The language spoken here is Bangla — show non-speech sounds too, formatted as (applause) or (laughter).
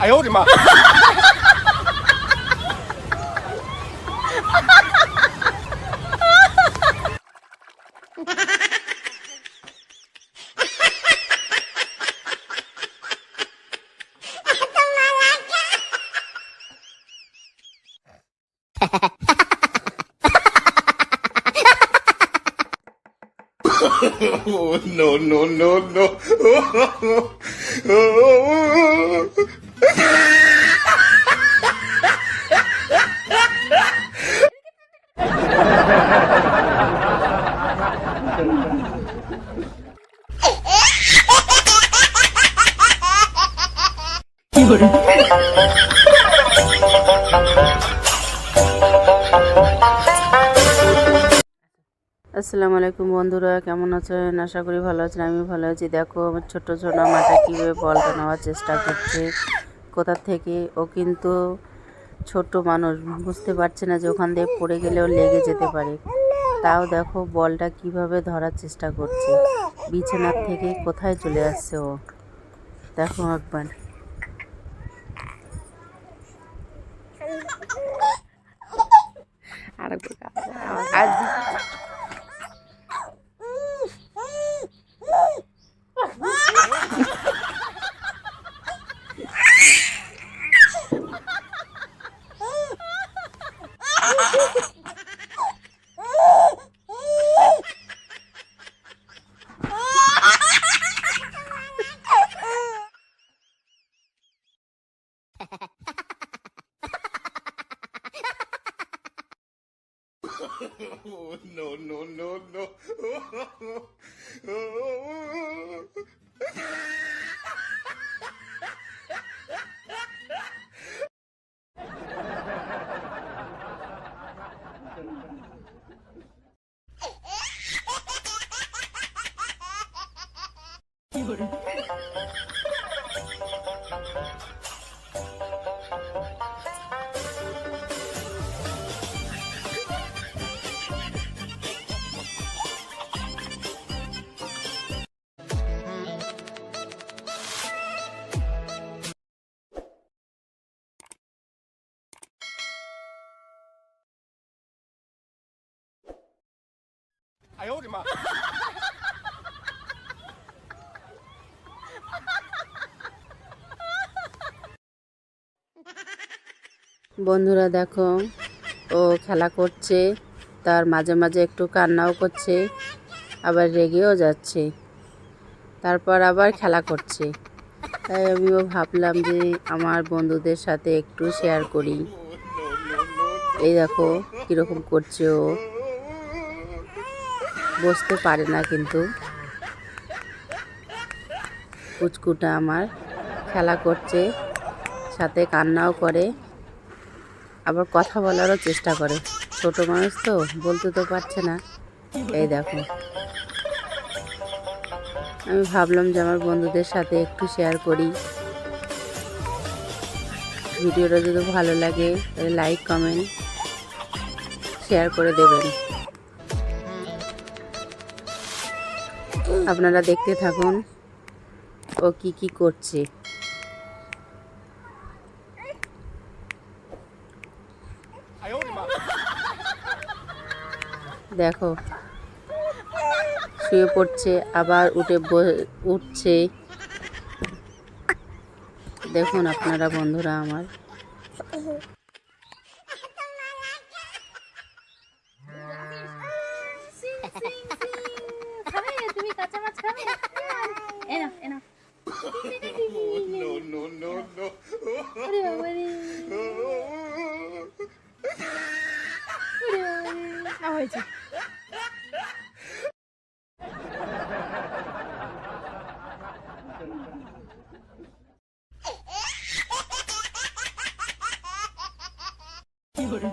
哎呦我的妈！Oh, no, no, no, no. আসসালামু আলাইকুম বন্ধুরা, কেমন আছেন? আশা করি ভালো আছেন আমি ভালো আছি। দেখো, আমার ছোট ছোট মাথা কীভাবে বলটা নেওয়ার চেষ্টা করছে। কোথা থেকে। ও কিন্তু ছোট মানুষ, বুঝতে পারছে না যে ওখান দিয়ে পড়ে গেলেও লেগে যেতে পারে। তাও দেখো বলটা কীভাবে ধরার চেষ্টা করছে। বিছানার থেকে কোথায় চলে আসছে ও? দেখো একবার। আর Oh, no, no, no, no. Eh (laughs) 哎呦我的妈！ বন্ধুরা দেখো ও খেলা করছে তার মাঝে মাঝে একটু কান্নাও করছে আবার রেগেও যাচ্ছে তারপর আবার খেলা করছে তাই আমিও ভাবলাম যে আমার বন্ধুদের সাথে একটু শেয়ার করি এই দেখো কীরকম করছে ও বসতে পারে না কিন্তু। কুচকুটা আমার খেলা করছে, সাথে কান্নাও করে, আবার কথা বলারও চেষ্টা করে। ছোট মানুষ তো, বলতে তো পারছে না। এই দেখো। আমি ভাবলাম যে আমার বন্ধুদের সাথে একটু শেয়ার করি। ভিডিওটা যদি ভালো লাগে, তাহলে লাইক কমেন্ট শেয়ার করে দেবেন। আপনারা দেখতে থাকুন ও কি কি করছে দেখো শুয়ে পড়ছে আবার উঠে উঠছে দেখুন আপনারা বন্ধুরা আমার খাবে? তুমি কাঁচা মাছ খাবে? এনাফ এনাফ না হয়েছে। কি করে?